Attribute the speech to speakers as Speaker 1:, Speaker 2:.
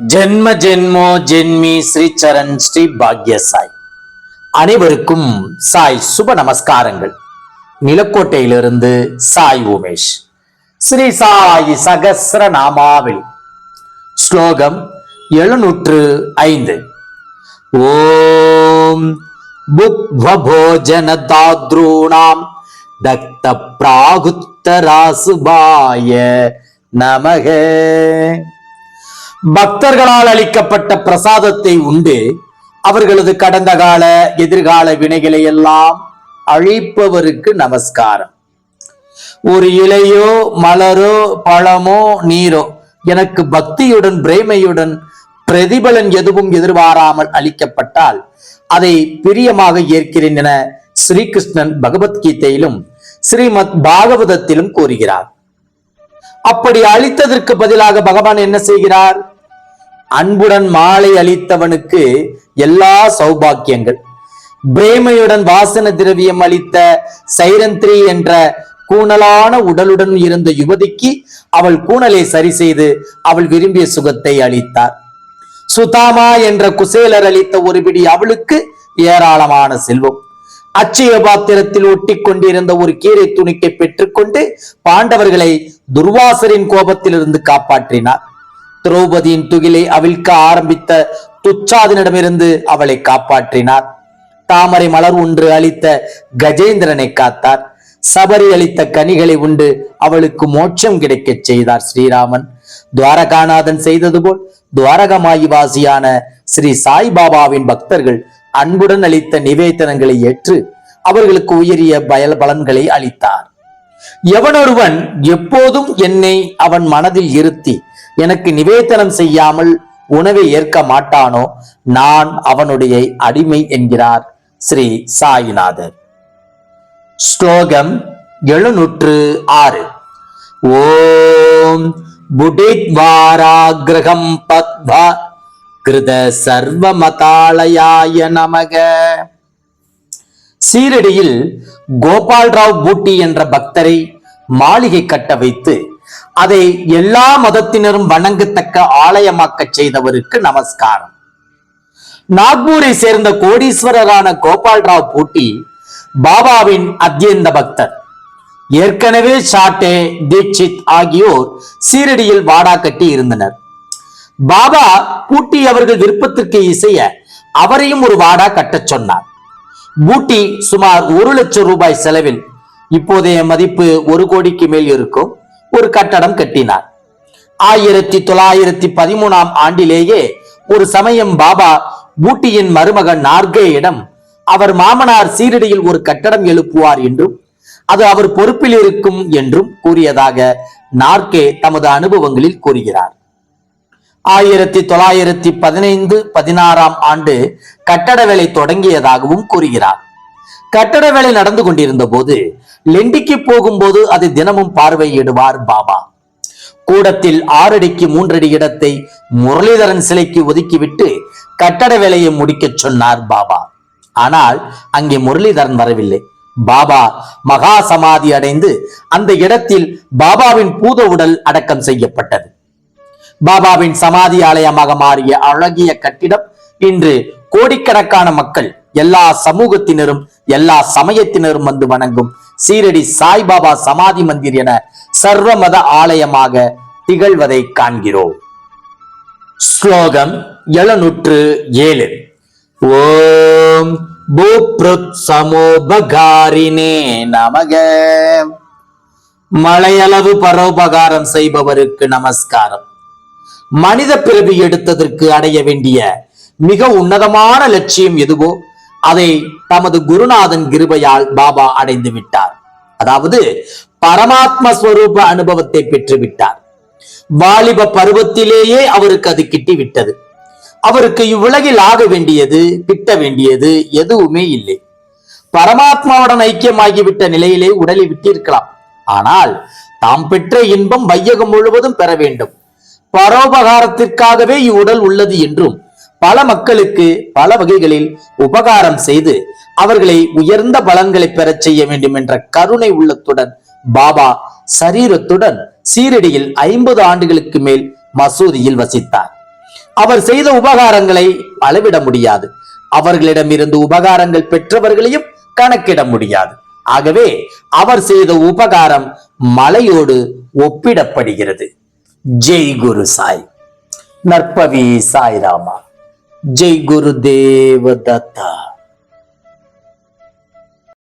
Speaker 1: ஜென்ம ஜென்மோ ஜென்மி ஸ்ரீ சரண் ஸ்ரீ பாக்ய சாய். அனைவருக்கும் சாய் சுப நமஸ்காரங்கள். நிலக்கோட்டையிலிருந்து சாய் உமேஷ். ஸ்ரீ சாய் சகஸ்ர நாமாவளி. ஸ்லோகம் எழுநூற்று ஐந்து. ஓம் புக்வபோஜன தாத்ரூணாம் தக்த பிராகுத்தராசுபாய நமக. பக்தர்களால் அளிக்கப்பட்ட பிரசாதத்தை உண்டு. அவர்களது கடந்த கால எதிர்கால வினைகளை எல்லாம் அழிப்பவருக்கு நமஸ்காரம். ஒரு இலையோ மலரோ பழமோ நீரோ எனக்கு பக்தியுடன் பிரேமையுடன் பிரதிபலன் எதுவும் எதிர்பாராமல் அளிக்கப்பட்டால் அதை பிரியமாக ஏற்கிறேன் என ஸ்ரீகிருஷ்ணன் பகவத்கீதையிலும் ஸ்ரீமத் பாகவதத்திலும் கூறுகிறார். அப்படி அளித்ததற்கு பதிலாக பகவான் என்ன செய்கிறார்? அன்புடன் மாலை அளித்தவனுக்கு எல்லா சௌபாக்கியங்கள். பிரேமையுடன் வாசன திரவியம் அளித்த சைரந்திரி என்ற கூணலான உடலுடன் இருந்த யுவதிக்கு அவள் கூணலை சரி செய்து அவள் விரும்பிய சுகத்தை அளித்தார். சுதாமா என்ற குசேலர் அளித்த ஒரு பிடி அவளுக்கு ஏராளமான செல்வம். அச்சய பாத்திரத்தில் ஒட்டி கொண்டிருந்த ஒரு கீரை துணிக்கை பெற்றுக்கொண்டு பாண்டவர்களை துர்வாசரின் கோபத்திலிருந்து காப்பாற்றினார். திரௌபதியின் துகிலை அவிழ்க்க ஆரம்பித்த துச்சாதனிடமிருந்து அவளை காப்பாற்றினார். தாமரை மலர் ஒன்று அளித்த கஜேந்திரனை காத்தார். சபரி அளித்த கனிகளை உண்டு அவளுக்கு மோட்சம் கிடைக்கச் செய்தார் ஸ்ரீராமன். துவாரகாநாதன் செய்தது போல் துவாரகமாயி வாசியான ஸ்ரீ சாய்பாபாவின் பக்தர்கள் அன்புடன் அளித்த நிவேதனங்களை ஏற்று அவர்களுக்கு உயரிய பயல் பலன்களை அளித்தார். எவனொருவன் எப்போதும் என்னை அவன் மனதில் இருத்தி எனக்கு நிவேதனம் செய்யாமல் உணவை ஏற்க மாட்டானோ நான் அவனுடைய அடிமை என்கிறார் ஸ்ரீ சாயிநாதர். ஸ்லோகம் எழுநூற்று ஆறு. ஓம் புடித்வாராகிரகம் பத்வா கிருத சர்வமதாலயாய நமக. சீரடியில் கோபால்ராவ் பூட்டி என்ற பக்தரை மாளிகை கட்ட வைத்து அதை எல்லா மதத்தினரும் வணங்கத்தக்க ஆலயமாக்கச் செய்தவருக்கு நமஸ்காரம். நாக்பூரை சேர்ந்த கோடீஸ்வரரான கோபால்ராவ் பூட்டி பாபாவின் அத்தியந்த பக்தர். ஏற்கனவே சாட்டே தீட்சித் ஆகியோர் சீரடியில் வாடா கட்டி இருந்தனர். பாபா பூட்டி அவர்கள் விருப்பத்திற்கு இசைய அவரையும் ஒரு வாடா கட்டச் சொன்னார். பூட்டி சுமார் ஒரு லட்சம் ரூபாய் செலவில் இப்போதைய மதிப்பு ஒரு கோடிக்கு மேல் இருக்கும். ஒரு கட்டடம் கட்டினார். ஆயிரத்தி தொள்ளாயிரத்தி பதிமூணாம் ஆண்டிலேயே ஒரு சமயம் பாபா பூட்டியின் மருமகன் நார்கேயிடம் அவர் மாமனார் சீரடியில் ஒரு கட்டடம் எழுப்புவார் என்றும் அது அவர் பொறுப்பில் இருக்கும் என்றும் கூறியதாக நார்கே தமது அனுபவங்களில் கூறுகிறார். ஆயிரத்தி தொள்ளாயிரத்தி பதினைந்து பதினாறாம் ஆண்டு கட்டட வேலை தொடங்கியதாகவும் கூறுகிறார். கட்டட வேலை நடந்து கொண்டிருந்த போது லெண்டிக்கு போகும்போது அதை தினமும் பார்வையிடுவார் பாபா. கூடத்தில் ஆறடிக்கு மூன்றடி இடத்தை முரளிதரன் சிலைக்கு ஒதுக்கிவிட்டு கட்டட வேலையை முடிக்கச் சொன்னார் பாபா. ஆனால் அங்கே முரளிதரன் வரவில்லை. பாபா மகா சமாதி அடைந்து அந்த இடத்தில் பாபாவின் பூத உடல் அடக்கம் செய்யப்பட்டது. பாபாவின் சமாதி ஆலயமாக மாறிய அழகிய கட்டிடம் இன்று கோடிக்கணக்கான மக்கள் எல்லா சமூகத்தினரும் எல்லா சமயத்தினரும் வந்து வணங்கும் சீரடி சாய்பாபா சமாதி மந்திர் என சர்வமத ஆலயமாக திகழ்வதை காண்கிறோம். ஸ்லோகம் எழுநூற்று ஏழு. ஓம் பூப்ருத் சமோபகாரினே நமக. மலையளவு பரோபகாரம் செய்பவருக்கு நமஸ்காரம். மனித பிறவி எடுத்ததற்கு அடைய வேண்டிய மிக உன்னதமான லட்சியம் எதுவோ அதை தமது குருநாதன் கிருபையால் பாபா அடைந்து விட்டார். அதாவது பரமாத்ம ஸ்வரூப அனுபவத்தை பெற்று விட்டார் வாலிப பருவத்திலேயே அவருக்கு அது கிட்டி விட்டது அவருக்கு இவ்வுலகில் ஆக வேண்டியது கிட்ட வேண்டியது எதுவுமே இல்லை. பரமாத்மாவுடன் ஐக்கியமாகிவிட்ட நிலையிலே உடலை விட்டிருக்கலாம். ஆனால் தாம் பெற்ற இன்பம் வையகம் முழுவதும் பெற வேண்டும். பரோபகாரத்திற்காகவே இவ்வுடல் உள்ளது என்றும் பல மக்களுக்கு பல வகைகளில் உபகாரம் செய்து அவர்களை உயர்ந்த பலன்களை பெறச் செய்ய வேண்டும் என்ற கருணை உள்ளத்துடன் பாபா சரீரத்துடன் சீரடியில் ஐம்பது ஆண்டுகளுக்கு மேல் மசூதியில் வசித்தார். அவர் செய்த உபகாரங்களை அளவிட முடியாது. அவர்களிடமிருந்து உபகாரங்கள் பெற்றவர்களையும் கணக்கிட முடியாது. ஆகவே அவர் செய்த உபகாரம் மலையோடு ஒப்பிடப்படுகிறது. ஜெய் குரு சாய். நற்பவி சாய்ராமா. ஜெய் குரு தேவதத்தா